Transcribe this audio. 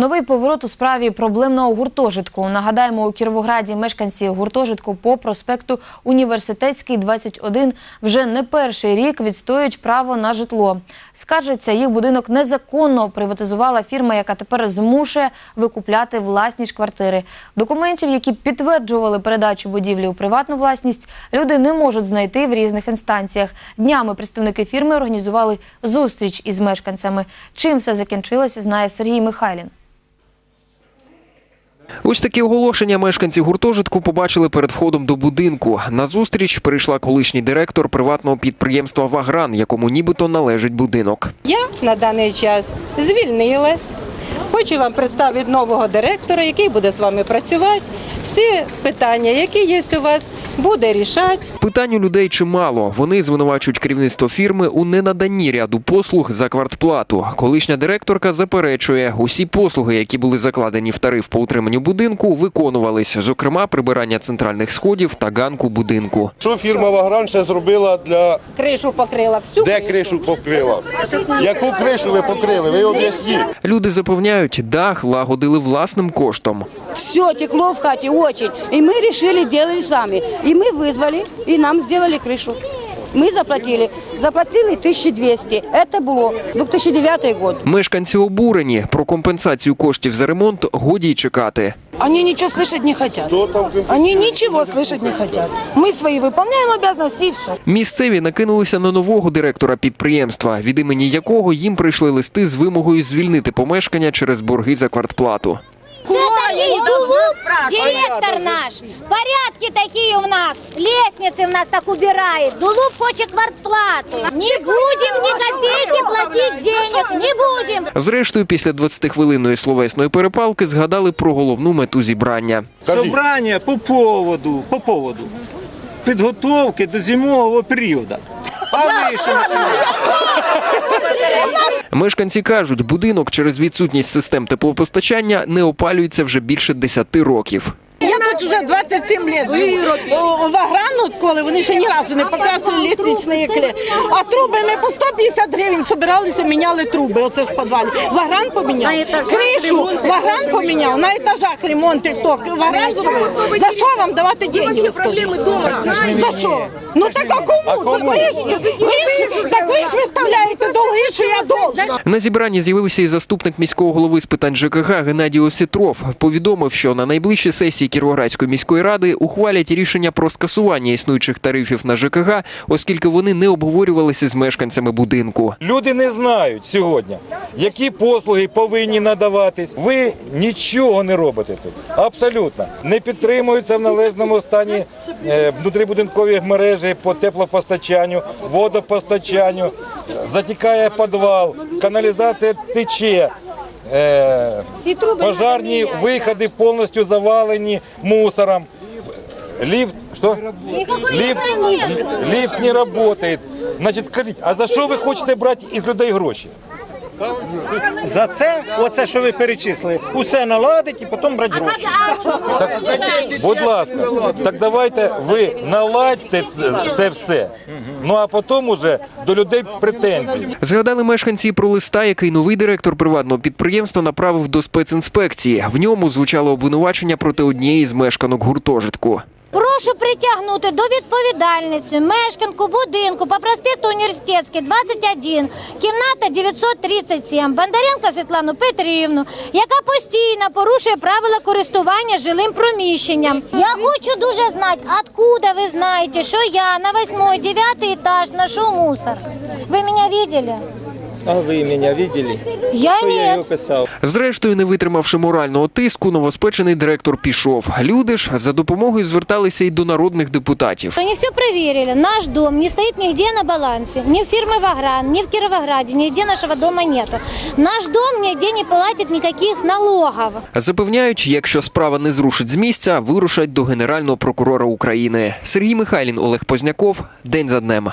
Новий поворот у справі проблемного гуртожитку. Нагадаємо, у Кіровограді мешканці гуртожитку по проспекту Університетський 21 вже не перший рік відстоюють право на житло. Скаржаться, їх будинок незаконно приватизувала фірма, яка тепер змушує викупляти власні ж квартири. Документів, які підтверджували передачу будівлі у приватну власність, люди не можуть знайти в різних інстанціях. Днями представники фірми організували зустріч із мешканцями. Чим все закінчилося, знає Сергій Михайлін. Ось такі оголошення мешканці гуртожитку побачили перед входом до будинку. На зустріч прийшла колишній директор приватного підприємства Вагран, якому нібито належить будинок. Я на даний час звільнилась. Хочу вам представити нового директора, який буде з вами працювати. Всі питання, які є у вас, буде рішати. Питань у людей чимало. Вони звинувачують керівництво фірми у ненаданні ряду послуг за квартплату. Колишня директорка заперечує, усі послуги, які були закладені в тариф по утриманню будинку, виконувались, зокрема прибирання центральних сходів та ганку будинку. Що фірма Вагран ще зробила для Кришу покрила всю. де кришу покрила? Яку кришу ви покрили? Ви об'ясніть. Люди запевняють, дах лагодили власним коштом Все текло в хате очень. И мы решили, делали сами. И мы вызвали, и нам сделали крышу. Мы заплатили. Заплатили 1200. Это было 2009 год. Мешканці обурені про компенсацію коштів за ремонт годі й чекати. Они ничего слышать не хотят. Хто там Они ничего слышать не хотят. Мы свои выполняем обязанности и все. Місцеві накинулися на нового директора підприємства, від імені якого їм прийшли листи з вимогою звільнити помешкання через борги за квартплату. такие директор наш. Порядки такие у нас. Лестницы у нас так убирает. Дулуп хочет квартплату. Не будем ни копейки платить денег. Не будем. Зрештою, після 20-хвилинної словесної перепалки згадали про головну мету зібрання. Кажіть. Собрання по поводу, по поводу підготовки до зимового періоду. А ви що? Мешканці кажуть, будинок через відсутність систем теплопостачання не опалюється вже більше 10 років. Я вже 27 років. Ваграну, коли вони ще ні разу не покрасили лісничні клей. А труби ми по 150 гривень збиралися, міняли труби. Оце ж в підвалі. Вагран поміняв. Кришу Вагран поміняв. На етажах ремонт хто Вагран зробив. За що вам давати гроші, скажіть? За що? Ну так а кому? Так ви ж, ви ж, так ви ж виставляєте долги, що я должна. На зібранні з'явився і заступник міського голови з питань ЖКГ Геннадій Осітров. Повідомив, що на найближчій сесії Кіровоградської міської ради ухвалять рішення про скасування існуючих тарифів на ЖКГ, оскільки вони не обговорювалися з мешканцями будинку. Люди не знають сьогодні, які послуги повинні надаватись. Ви нічого не робите тут. Абсолютно. Не підтримуються в належному стані е, внутрібудинкові мережі по теплопостачанню, водопостачанню, затікає підвал, каналізація тече. Е, пожарні виходи повністю завалені мусором. Ліфт, що? Ліфт, ліфт не працює. Значить, скажіть, а за що ви хочете брати із людей гроші? За це, оце, що ви перечислили, усе наладить і потім брати гроші. Будь ласка, так давайте ви наладьте це, це все. Ну а потім уже до людей претензії. Згадали мешканці про листа, який новий директор приватного підприємства направив до спецінспекції. В ньому звучало обвинувачення проти однієї з мешканок гуртожитку. Прошу притягнути до відповідальності мешканку будинку по проспекту Університетський, 21, кімната 937, Бондаренко Світлану Петрівну, яка постійно порушує правила користування жилим приміщенням. Я хочу дуже знати, откуда ви знаєте, що я на 8 9 етаж ношу мусор. Ви мене бачили? А ви мене бачили? Я Що я його ні. писав? Зрештою, не витримавши морального тиску, новоспечений директор пішов. Люди ж за допомогою зверталися й до народних депутатів. Они все проверили. Наш дом не стоит нигде на балансе. Ни в фирмы Вагран, ни в Кировограде, нигде нашего дома нету. Наш дом нигде не платит никаких налогов. Запевняють, якщо справа не зрушить з місця, вирушать до генерального прокурора України. Сергій Михайлін, Олег Позняков. День за днем.